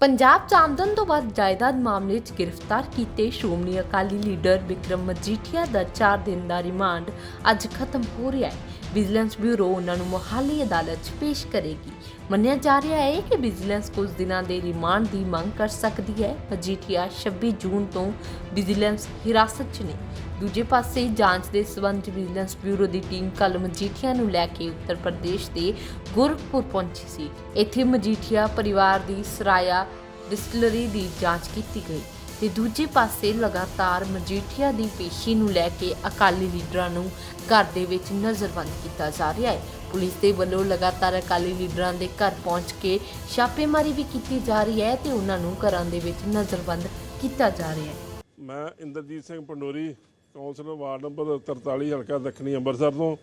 ਪੰਜਾਬ 'ਚ ਆਮਦਨ ਤੋਂ ਵੱਧ ਜਾਇਦਾਦ ਮਾਮਲੇ 'ਚ ਗ੍ਰਿਫਤਾਰ ਕੀਤੇ ਸ਼੍ਰੋਮਣੀ ਅਕਾਲੀ ਲੀਡਰ ਵਿਕਰਮ ਮਜੀਠੀਆ ਦਾ 4 ਦਿਨ ਦਾ ਰਿਮਾਂਡ ਅੱਜ ਖਤਮ ਹੋ ਰਿਹਾ ਹੈ। ਵਿਜੀਲੈਂਸ ਬਿਊਰੋ ਉਹਨਾਂ ਨੂੰ ਮੁਹਾਲੀ ਅਦਾਲਤ 'ਚ ਪੇਸ਼ ਕਰੇਗੀ। ਮੰਨਿਆ ਜਾ ਰਿਹਾ ਹੈ ਕਿ ਵਿਜੀਲੈਂਸ ਕੁਝ ਦਿਨਾਂ ਦੇ ਰਿਮਾਂਡ ਦੀ ਮੰਗ ਕਰ ਸਕਦੀ ਹੈ ਮਜੀਠੀਆ 26 ਜੂਨ ਤੋਂ ਵਿਜੀਲੈਂਸ ਹਿਰਾਸਤ 'ਚ ਨੇ। ਦੂਜੇ ਪਾਸੇ ਜਾਂਚ ਦੇ ਸਬੰਧ ਵਿਜੀਲੈਂਸ ਬਿਊਰੋ ਦੀ ਟੀਮ ਕੱਲ ਮਜੀਠੀਆ ਨੂੰ ਲੈ ਕੇ ਉੱਤਰ ਪ੍ਰਦੇਸ਼ ਦੇ ਗੁਰਖਪੁਰ ਪਹੁੰਚੀ ਸੀ। ਇੱਥੇ ਮਜੀਠੀਆ ਪਰਿਵਾਰ ਦੀ ਸਰਾਇਆ ਡਿਸਟਿਲਰੀ ਦੀ ਜਾਂਚ ਕੀਤੀ ਗਈ। ਤੇ ਦੂਜੇ ਪਾਸੇ ਲਗਾਤਾਰ ਮਜੀਠੀਆ ਦੀ ਪੇਸ਼ੀ ਨੂੰ ਲੈ ਕੇ ਅਕਾਲੀ ਲੀਡਰਾਂ ਨੂੰ ਘਰ ਦੇ ਵਿੱਚ ਨਜ਼ਰਬੰਦ ਕੀਤਾ ਜਾ ਰਿਹਾ ਹੈ। ਪੁਲਿਸ ਦੇ ਵੱਲੋਂ ਲਗਾਤਾਰ ਅਕਾਲੀ ਲੀਡਰਾਂ ਦੇ ਘਰ ਪਹੁੰਚ ਕੇ ਛਾਪੇਮਾਰੀ ਵੀ ਕੀਤੀ ਜਾ ਰਹੀ ਹੈ ਤੇ ਉਹਨਾਂ ਨੂੰ ਘਰਾਂ ਦੇ ਵਿੱਚ ਨਜ਼ਰਬੰਦ ਕੀਤਾ ਜਾ ਰਿਹਾ ਹੈ। ਮੈਂ Inderjit Singh Pandori, councillor ward number 43 ਹਲਕਾ ਦੱਖਣੀ ਅੰਮ੍ਰਿਤਸਰ ਤੋਂ।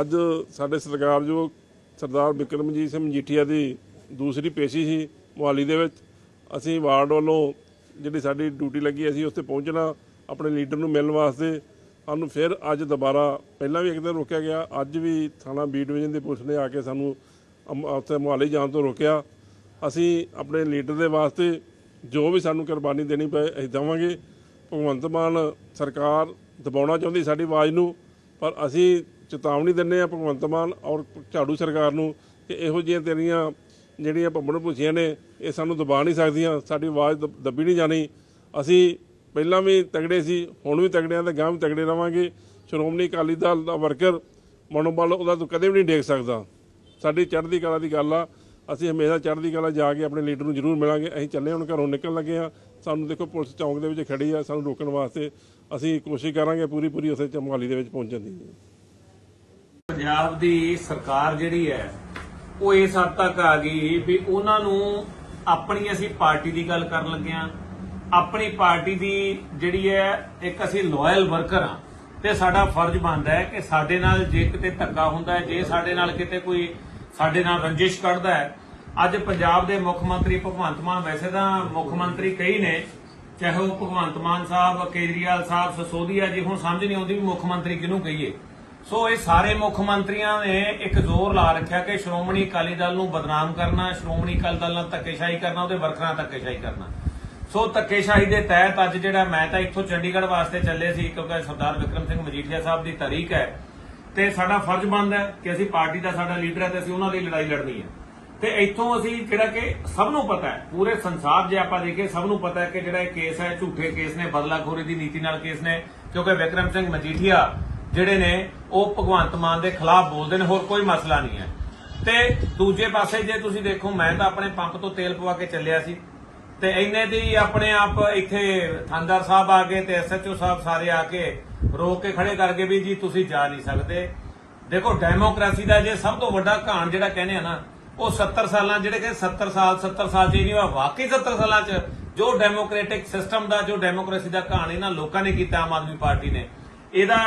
ਅੱਜ ਸਾਡੇ ਸਤਿਕਾਰਯੋਗ ਸਰਦਾਰ ਬਿਕਰਮਜੀਤ ਸਿੰਘ ਮਜੀਠੀਆ ਦੀ ਦੂਸਰੀ ਪੇਸ਼ੀ ਸੀ ਮੁਹਾਲੀ ਦੇ ਵਿੱਚ। ਅਸੀਂ ਵਾਰਡ ਵੱਲੋਂ ਜਿਹੜੀ ਸਾਡੀ ਡਿਊਟੀ ਲੱਗੀ ਅਸੀਂ ਉੱਥੇ ਪਹੁੰਚਣਾ, ਆਪਣੇ ਲੀਡਰ ਨੂੰ ਮਿਲਣ ਵਾਸਤੇ। ਸਾਨੂੰ ਫਿਰ ਅੱਜ ਦੁਬਾਰਾ ਪਹਿਲਾਂ ਵੀ ਇੱਕ ਦਿਨ ਰੋਕਿਆ ਗਿਆ। ਅੱਜ ਵੀ ਥਾਣਾ ਬੀ ਡਿਵੀਜ਼ਨ ਦੀ ਪੁਲਿਸ ਨੇ ਆ ਕੇ ਸਾਨੂੰ ਉੱਥੇ ਮੁਹਾਲੀ ਜਾਣ ਤੋਂ ਰੋਕਿਆ। ਅਸੀਂ ਆਪਣੇ ਲੀਡਰ ਦੇ ਵਾਸਤੇ ਜੋ ਵੀ ਸਾਨੂੰ ਕੁਰਬਾਨੀ ਦੇਣੀ ਪਏ, ਅਸੀਂ ਦੇਵਾਂਗੇ। ਭਗਵੰਤ ਮਾਨ ਸਰਕਾਰ ਦਬਾਉਣਾ ਚਾਹੁੰਦੀ ਸਾਡੀ ਆਵਾਜ਼ ਨੂੰ, ਪਰ ਅਸੀਂ ਚੇਤਾਵਨੀ ਦਿੰਦੇ ਆ ਭਗਵੰਤ ਮਾਨ ਔਰ ਝਾੜੂ ਸਰਕਾਰ ਨੂੰ ਕਿ ਇਹੋ ਜਿਹੀਆਂ ਤੇਰੀਆਂ ਜਿਹੜੀਆਂ ਭੰਬਣ ਭੁੱਜੀਆਂ ਨੇ, ਇਹ ਸਾਨੂੰ ਦਬਾ ਨਹੀਂ ਸਕਦੀਆਂ, ਸਾਡੀ ਆਵਾਜ਼ ਦਬ- ਦੱਬੀ ਨਹੀਂ ਜਾਣੀ। ਅਸੀਂ ਪਹਿਲਾਂ ਵੀ ਤਗੜੇ ਸੀ, ਹੁਣ ਵੀ ਤਗੜਿਆਂ ਤੇ ਗਾਂ ਵੀ ਤਗੜੇ ਰਵਾਂਗੇ। ਸ਼੍ਰੋਮਣੀ ਅਕਾਲੀ ਦਲ ਦਾ ਵਰਕਰ ਮਨੋਬਲ ਉਹਦਾ ਤੂੰ ਕਦੇ ਵੀ ਨਹੀਂ ਡੇਕ ਸਕਦਾ। ਸਾਡੀ ਚੜ੍ਹਦੀ ਕਲਾ ਦੀ ਗੱਲ ਆ, ਅਸੀਂ ਹਮੇਸ਼ਾ ਚੜ੍ਹਦੀ ਕਲਾ ਜਾ ਕੇ ਆਪਣੇ ਲੀਡਰ ਨੂੰ ਜ਼ਰੂਰ ਮਿਲਾਂਗੇ। ਅਸੀਂ ਚੱਲੇ ਹੁਣ ਘਰੋਂ ਨਿਕਲਣ ਲੱਗੇ ਆ। ਸਾਨੂੰ ਦੇਖੋ ਪੁਲਿਸ ਚੌਂਕ ਦੇ ਵਿੱਚ ਖੜੀ ਆ, ਸਾਨੂੰ ਰੋਕਣ ਵਾਸਤੇ ਅਸੀਂ ਕੋਸ਼ਿਸ਼ ਕਰਾਂਗੇ ਪੂਰੀ ਪੂਰੀ ਉੱਥੇ ਚਮੋਹਾਲੀ ਦੇ ਵਿੱਚ ਪਹੁੰਚਣ ਦੀ। ਪੰਜਾਬ ਦੀ ਸਰਕਾਰ ਜਿਹੜੀ ਹੈ ਉਹ ਇਸ ਹੱਦ ਤੱਕ ਆ ਗਈ ਵੀ ਉਹਨਾਂ ਨੂੰ ਆਪਣੀ ਅਸੀਂ ਪਾਰਟੀ ਦੀ ਗੱਲ ਕਰਨ ਲੱਗੇ ਆ ਆਪਣੀ ਪਾਰਟੀ ਦੀ ਜਿਹੜੀ ਹੈ, ਇੱਕ ਅਸੀਂ ਲਾਇਲ ਵਰਕਰ ਆ ਤੇ ਸਾਡਾ ਫਰਜ਼ ਬਣਦਾ ਹੈ ਕਿ ਸਾਡੇ ਨਾਲ ਜੇ ਕਿਤੇ ਧੱਕਾ ਹੁੰਦਾ ਹੈ, ਜੇ ਸਾਡੇ ਨਾਲ ਕਿਤੇ ਕੋਈ ਸਾਡੇ ਨਾਲ ਰੰਜਿਸ਼ ਕੱਢਦਾ ਹੈ। ਅੱਜ ਪੰਜਾਬ ਦੇ ਮੁੱਖ ਮੰਤਰੀ ਭਗਵੰਤ ਮਾਨ ਵੈਸੇ ਤਾਂ ਮੁੱਖ ਮੰਤਰੀ ਕਈ ਨੇ, ਚਾਹੇ ਉਹ ਭਗਵੰਤ ਮਾਨ ਸਾਹਿਬ, ਕੇਜਰੀਵਾਲ ਸਾਹਿਬ, ਸਸੋਦੀਆ ਜੀ, ਹੁਣ ਸਮਝ ਨਹੀਂ ਆਉਂਦੀ ਵੀ ਮੁੱਖ ਮੰਤਰੀ ਕਿਹਨੂੰ ਕਹੀਏ। ਸੋ ਇਹ ਸਾਰੇ ਮੁੱਖ ਮੰਤਰੀਆਂ ਨੇ ਇੱਕ ਜ਼ੋਰ ਲਾ ਰੱਖਿਆ ਕਿ ਸ਼੍ਰੋਮਣੀ ਅਕਾਲੀ ਦਲ ਨੂੰ ਬਦਨਾਮ ਕਰਨਾ, ਸ਼੍ਰੋਮਣੀ ਅਕਾਲੀ ਦਲ ਨਾਲ ਧੱਕੇਸ਼ਾਹੀ ਕਰਨਾ, ਉਹਦੇ ਵਰਕਰਾਂ ਧੱਕੇਸ਼ਾਹੀ ਕਰਨਾ। ਸੋ ਧੱਕੇਸ਼ਾਹੀ ਦੇ ਤਹਿਤ ਅੱਜ ਜਿਹੜਾ ਮੈਂ ਤਾਂ ਇੱਥੋਂ ਚੰਡੀਗੜ੍ਹ ਵਾਸਤੇ ਚੱਲੇ ਸੀ, ਕਿਉਂਕਿ ਸਰਦਾਰ ਵਿਕਰਮ ਸਿੰਘ ਮਜੀਠੀਆ ਸਾਹਿਬ ਦੀ ਤਾਰੀਖ ਹੈ, ਤੇ ਸਾਡਾ ਫਰਜ਼ ਬਣਦਾ ਹੈ ਕਿ ਅਸੀਂ ਪਾਰਟੀ ਦਾ ਸਾਡਾ ਲੀਡਰ ਹੈ ਤੇ ਅਸੀਂ ਉਹਨਾਂ ਦੀ ਲੜਾਈ ਲੜਨੀ ਹੈ। ਤੇ ਇੱਥੋਂ ਅਸੀਂ ਜਿਹੜਾ ਕਿ ਸਭ ਨੂੰ ਪਤਾ ਹੈ, ਪੂਰੇ ਸੰਸਾਰ ਜੇ ਆਪਾਂ ਦੇਖੀਏ, ਸਭ ਨੂੰ ਪਤਾ ਹੈ ਕਿ ਜਿਹੜਾ ਇਹ ਕੇਸ ਹੈ, ਝੂਠੇ ਕੇਸ ਨੇ, ਬਦਲਾਖੋਰੀ ਦੀ ਨੀਤੀ ਨਾਲ ਕੇਸ ਨੇ, ਕਿਉਂਕਿ ਵਿਕਰਮ ਸਿੰਘ ਮਜੀਠੀਆ ਜਿਹੜੇ ਨੇ ਉਹ ਭਗਵੰਤ ਮਾਨ ਦੇ ਖਿਲਾਫ ਬੋਲਦੇ ਨੇ, ਹੋਰ ਕੋਈ ਮਸਲਾ ਨਹੀਂ ਹੈ। ਤੇ ਦੂਜੇ ਪਾਸੇ ਜੇ ਤੁਸੀਂ ਦੇਖੋ, ਮੈਂ ਤਾਂ ਆਪਣੇ ਪੰਪ ਤੋਂ ਤੇਲ ਪਵਾ ਕੇ ਚੱਲਿਆ ਸੀ। ਤੇ ਇੰਨੇ ਦੀ ਆਪਣੇ ਆਪ ਇੱਥੇ ਥਾਂਦਾਰ ਸਾਹਿਬ ਆ ਗਏ ਤੇ ਐਸਐਚਓ ਸਾਹਿਬ ਸਾਰੇ ਆ ਕੇ ਰੋਕ ਕੇ ਖੜੇ ਕਰ ਵੀ ਜੀ, ਤੁਸੀਂ ਜਾ ਨਹੀਂ ਸਕਦੇ। ਦੇਖੋ, ਡੈਮੋਕ੍ਰੇਸੀ ਦਾ ਜੇ ਸਭ ਤੋਂ ਵੱਡਾ ਘਾਣ ਜਿਹੜਾ ਕਹਿੰਦੇ ਆ ਨਾ, ਉਹ 70 ਸਾਲਾਂ ਜਿਹੜੇ ਕਿ 70 ਸਾਲ 70 ਸਾਲ ਚ ਹੀ ਨਹੀਂ ਵਾਕਈ 70 ਸਾਲਾਂ ਚ ਜੋ ਡੈਮੋਕ੍ਰੈਟਿਕ ਸਿਸਟਮ ਦਾ, ਜੋ ਡੈਮੋਕ੍ਰੇਸੀ ਦਾ ਘਾਣ ਇਹਨਾਂ ਲੋਕਾਂ ਨੇ ਕੀਤਾ, ਆਮ ਆਦਮੀ ਪਾਰਟੀ ਨੇ, ਇਹਦਾ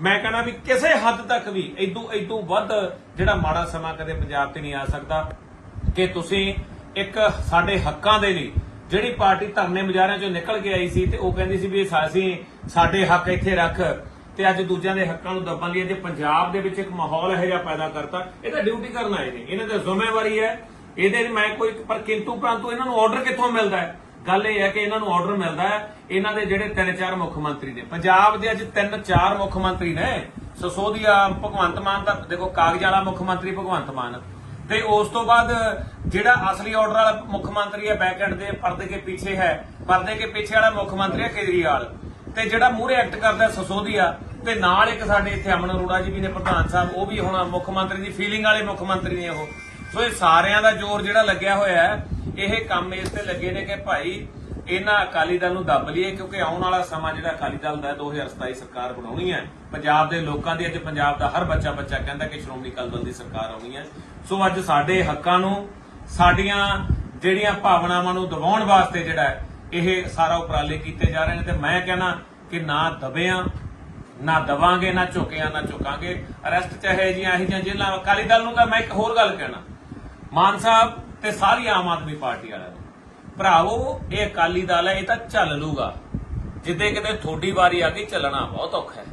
ਮੈਂ ਕਹਿੰਦਾ ਵੀ ਕਿਸੇ ਹੱਦ ਤੱਕ ਵੀ ਇਦੋਂ ਇਦੋਂ ਵੱਧ ਜਿਹੜਾ ਮਾੜਾ ਸਮਾਂ ਕਦੇ ਪੰਜਾਬ ਤੇ ਨਹੀਂ ਆ ਸਕਦਾ ਕਿ ਤੁਸੀਂ ਇੱਕ ਸਾਡੇ ਹੱਕਾਂ ਦੇ ਲਈ ਜਿਹੜੀ ਪਾਰਟੀ ਧਰਨੇ ਮੁਜ਼ਾਹਰਿਆਂ ਚੋਂ ਨਿਕਲ ਕੇ ਆਈ ਸੀ ਤੇ ਉਹ ਕਹਿੰਦੀ ਸੀ ਵੀ ਅਸੀਂ ਸਾਡੇ ਹੱਕ ਇੱਥੇ ਰੱਖ ਤੇ ਅੱਜ ਦੂਜਿਆਂ ਦੇ ਹੱਕਾਂ ਨੂੰ ਦੱਬਣ ਲਈ ਜੇ ਪੰਜਾਬ ਦੇ ਵਿੱਚ ਇੱਕ ਮਾਹੌਲ ਇਹੋ ਜਿਹਾ ਪੈਦਾ ਕਰਤਾ। ਇਹ ਤਾਂ ਡਿਊਟੀ ਕਰਨ ਆਏ ਨੇ। ਇਹਨਾਂ ਦੀ ਜ਼ਿੰਮੇਵਾਰੀ ਹੈ। ਇਹਦੇ ਮੈਂ ਕੋਈ ਪਰ ਕਿੰਤੂ ਪਰੰਤੂ ਇਹਨਾਂ ਨੂੰ ਆਰਡਰ ਕਿੱਥੋਂ ਮਿਲਦਾ ਹੈ? ਗੱਲ ਇਹ ਹੈ ਕਿ ਇਹਨਾਂ ਨੂੰ ਆਰਡਰ ਮਿਲਦਾ ਹੈ। ਇਹਨਾਂ ਦੇ ਜਿਹੜੇ ਤਿੰਨ ਚਾਰ ਮੁੱਖ ਮੰਤਰੀ ਨੇ। ਪੰਜਾਬ ਦੇ ਅੱਜ ਤਿੰਨ ਚਾਰ ਮੁੱਖ ਮੰਤਰੀ ਨੇ। ਸਸੋਦੀਆ, ਭਗਵੰਤ ਮਾਨ ਦਾ, ਦੇਖੋ, ਕਾਗਜ਼ ਵਾਲਾ ਮੁੱਖ ਮੰਤਰੀ ਭਗਵੰਤ ਮਾਨ। ਤੇ ਉਸ ਤੋਂ ਬਾਅਦ ਜਿਹੜਾ ਅਸਲੀ ਆਰਡਰ ਵਾਲਾ ਮੁੱਖ ਮੰਤਰੀ ਹੈ ਬੈਕਐਂਡ ਦੇ, ਪਰਦੇ ਕੇ ਪਿੱਛੇ ਹੈ। ਪਰਦੇ ਕੇ ਪਿੱਛੇ ਵਾਲਾ ਮੁੱਖ ਮੰਤਰੀ ਹੈ ਕੇਜਰੀਵਾਲ। ਤੇ ਜਿਹੜਾ ਮੂਹਰੇ ਐਕਟ ਕਰਦਾ ਸਸੋਦੀਆ, ਤੇ ਨਾਲ ਇੱਕ ਸਾਡੇ ਇੱਥੇ ਅਮਨ ਅਰੋੜਾ ਜੀ ਵੀ ਨੇ, ਪ੍ਰਧਾਨ ਸਾਹਿਬ, ਉਹ ਵੀ ਹੁਣ ਮੁੱਖ ਮੰਤਰੀ ਦੀ ਫੀਲਿੰਗ ਵਾਲੇ ਮੁੱਖ ਮੰਤਰੀ ਨੇ ਉਹ। ਸੋ ਇਹ ਸਾਰਿਆਂ ਦਾ ਜ਼ੋਰ ਜਿਹੜਾ ਲੱਗਿਆ ਹੋਇਆ ਹੈ, ਇਹ ਕੰਮ ਇਸ ਤੇ ਲੱਗੇ ਨੇ ਕਿ ਭਾਈ ਇਹਨਾਂ ਅਕਾਲੀ ਦਲ ਨੂੰ ਦੱਬ ਲਈਏ, ਕਿਉਂਕਿ ਆਉਣ ਵਾਲਾ ਸਮਾਂ ਜਿਹੜਾ ਅਕਾਲੀ ਦਲ ਦਾ 2027 ਸਰਕਾਰ ਬਣਾਉਣੀ ਹੈ। ਪੰਜਾਬ ਦੇ ਲੋਕਾਂ ਦੀ ਅਤੇ ਪੰਜਾਬ ਦਾ ਹਰ ਬੱਚਾ ਬੱਚਾ ਕਹਿੰਦਾ ਕਿ ਸ਼੍ਰੋਮਣੀ ਅਕਾਲੀ ਦਲ ਦੀ ਸਰਕਾਰ ਆਉਣੀ ਹੈ। ਸੋ ਅੱਜ ਸਾਡੇ ਹੱਕਾਂ ਨੂੰ, ਸਾਡੀਆਂ ਜਿਹੜੀਆਂ ਭਾਵਨਾਵਾਂ ਨੂੰ ਦਬਾਉਣ ਵਾਸਤੇ ਜਿਹੜਾ ਇਹ ਸਾਰਾ ਉਪਰਾਲੇ ਕੀਤੇ ਜਾ ਰਹੇ ਨੇ ਤੇ ਮੈਂ ਕਹਿੰਦਾ ਕਿ ਨਾ ਦਬਿਆਂ, ਨਾ ਦਵਾਂਗੇ, ਨਾ ਝੁਕਿਆ, ਨਾ ਝੁਕਾਂਗੇ। ਅਰੈਸਟ ਚਾਹੇ ਜੀਆਂ ਇਹ ਜਿਹੀਆਂ ਜੇਲਾਂ ਅਕਾਲੀ ਦਲ ਨੂੰ, ਤਾਂ ਮੈਂ ਇੱਕ ਹੋਰ ਗੱਲ ਕਹਿਣਾ। ਮਾਨ ਸਾਹਿਬ ਤੇ ਸਾਰੀ ਆਮ ਆਦਮੀ ਪਾਰਟੀ ਵਾਲਿਆਂ ਨੂੰ, ਭਰਾਵੋ, ਇਹ ਅਕਾਲੀ ਦਲ ਹੈ, ਇਹ ਤਾਂ ਚੱਲ ਲੂਗਾ। ਜਿੱਦੇ ਕਿਤੇ ਥੋੜੀ ਵਾਰੀ ਆ ਗਈ ਚੱਲਣਾ ਬਹੁਤ ਔਖਾ ਹੈ।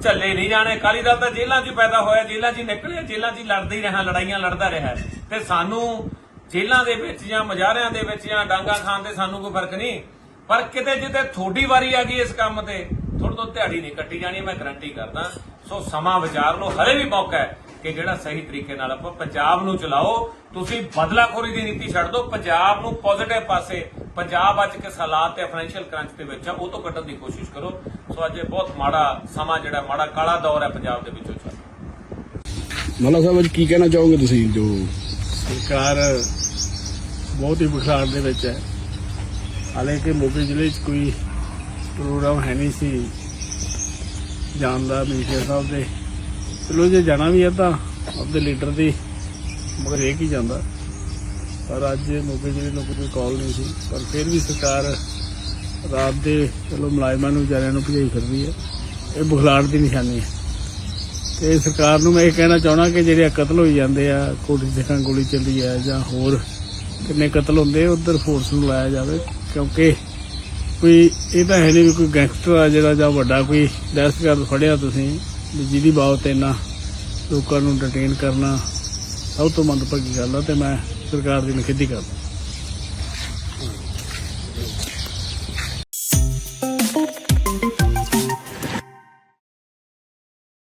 ਝੱਲੇ ਨਹੀਂ ਜਾਣੇ, ਅਕਾਲੀ ਦਲ ਤਾਂ ਜੇਲ੍ਹਾਂ 'ਚ ਪੈਦਾ ਹੋਇਆ, ਜੇਲ੍ਹਾਂ 'ਚ ਨਿਕਲਿਆ, ਜੇਲ੍ਹਾਂ 'ਚ ਲੜਦਾ ਹੀ ਰਿਹਾ, ਲੜਾਈਆਂ ਲੜਦਾ ਰਿਹਾ। ਤੇ ਸਾਨੂੰ ਜੇਲ੍ਹਾਂ ਦੇ ਵਿੱਚ ਜਾਂ ਮਜਾਰਿਆਂ ਦੇ ਵਿੱਚ ਜਾਂ ਡਾਂਗਾ ਖਾਣ ਤੇ ਸਾਨੂੰ ਕੋਈ ਫ਼ਰਕ ਨਹੀਂ। ਪਰ ਕਿਤੇ ਜਿੱਤੇ ਥੋੜੀ ਵਾਰੀ ਆ ਗਈ ਇਸ ਕੰਮ ਤੇ ਥੋੜੀ ਤੋਂ ਦਿਹਾੜੀ ਨਹੀਂ ਕੱਟੀ ਜਾਣੀ, ਮੈਂ ਗਰੰਟੀ ਕਰਦਾ। ਸੋ ਸਮਾਂ ਵਿਚਾਰ ਲਓ, ਹਲੇ ਵੀ ਮੌਕਾ ਹੈ। ਕਿ ਜਿਹੜਾ ਸਹੀ ਤਰੀਕੇ ਨਾਲ ਆਪਾਂ ਪੰਜਾਬ ਨੂੰ ਚਲਾਓ ਤੁਸੀਂ ਬਦਲਾਖੋਰੀ ਦੀ ਨੀਤੀ ਛੱਡ ਦਿਓ ਪੰਜਾਬ ਨੂੰ ਪੋਜ਼ਿਟਿਵ ਪਾਸੇ ਪੰਜਾਬ ਅੱਜ ਕਿਸ ਹਾਲਾਤ ਤੇ ਫਾਈਨੈਂਸ਼ੀਅਲ ਕ੍ਰਾਂਚ ਦੇ ਵਿੱਚ ਆ ਉਹ ਤੋਂ ਕੱਢਣ ਦੀ ਕੋਸ਼ਿਸ਼ ਕਰੋ। ਸੋ ਅੱਜ ਇਹ ਬਹੁਤ ਮਾੜਾ ਸਮਾਂ ਜਿਹੜਾ ਮਾੜਾ ਕਾਲਾ ਦੌਰ ਹੈ ਪੰਜਾਬ ਦੇ ਵਿੱਚੋਂ ਚੱਲ ਰਿਹਾ। ਮੱਲਾ ਸਾਹਿਬ ਅੱਜ ਕੀ ਕਹਿਣਾ ਚਾਹੋਗੇ ਤੁਸੀਂ ਜੋ ਸਰਕਾਰ ਬਹੁਤ ਹੀ ਬੁਖਾਰ ਦੇ ਵਿੱਚ ਹੈ। ਹਾਲਾਂਕਿ ਮੋਗੇ ਜ਼ਿਲ੍ਹੇ 'ਚ ਕੋਈ ਪ੍ਰੋਗਰਾਮ ਹੈ ਨਹੀਂ ਸੀ। ਜਾਣ ਦਾ ਮੀਡੀਆ ਸਾਹਿਬ ਦੇ ਚਲੋ, ਜੇ ਜਾਣਾ ਵੀ ਹੈ ਤਾਂ ਆਪਦੇ ਲੀਡਰ ਦੀ, ਮਗਰ ਇਹ ਕੀ ਜਾਂਦਾ? ਪਰ ਅੱਜ ਮੋਗੇ ਜਿਹੜੇ ਨੂੰ ਕੋਈ ਕਾਲ ਨਹੀਂ ਸੀ, ਪਰ ਫਿਰ ਵੀ ਸਰਕਾਰ ਰਾਤ ਦੇ, ਚਲੋ, ਮੁਲਾਜ਼ਮਾਂ ਨੂੰ, ਵਿਚਾਰਿਆਂ ਨੂੰ ਭਜਾਈ ਫਿਰਦੀ ਹੈ ਇਹ ਬੁਖਲਾੜ ਦੀ ਨਿਸ਼ਾਨੀ ਹੈ ਤੇ ਸਰਕਾਰ ਨੂੰ ਮੈਂ ਇਹ ਕਹਿਣਾ ਚਾਹਣਾ ਕਿ ਜਿਹੜੇ ਆਹ ਕਤਲ ਹੋਈ ਜਾਂਦੇ ਆ ਕੋਟੀ ਦੇਖਾਂ ਗੋਲੀ ਚੱਲੀ ਆ ਜਾਂ ਹੋਰ ਕਿੰਨੇ ਕਤਲ ਹੁੰਦੇ ਉਧਰ ਫੋਰਸ ਨੂੰ ਲਾਇਆ ਜਾਵੇ। ਕਿਉਂਕਿ ਕੋਈ, ਇਹ ਤਾਂ ਹੈ ਨਹੀਂ ਵੀ ਕੋਈ ਗੈਂਗਸਟਰ ਆ ਜਿਹੜਾ ਜਾਂ ਵੱਡਾ ਕੋਈ ਦਹਿਸ਼ਤਗਰਦ ਫੜਿਆ ਤੁਸੀਂ। ਜਿਹਦੀ ਬਾਬਤ ਇੰਨਾ ਲੋਕਾਂ ਨੂੰ ਡਿਟੇਨ ਕਰਨਾ ਸਭ ਤੋਂ ਮੰਦਭਾਗੀ ਗੱਲ ਆ ਤੇ ਮੈਂ ਸਰਕਾਰ ਦੀ ਨਿਖੇਧੀ ਕਰਦਾ।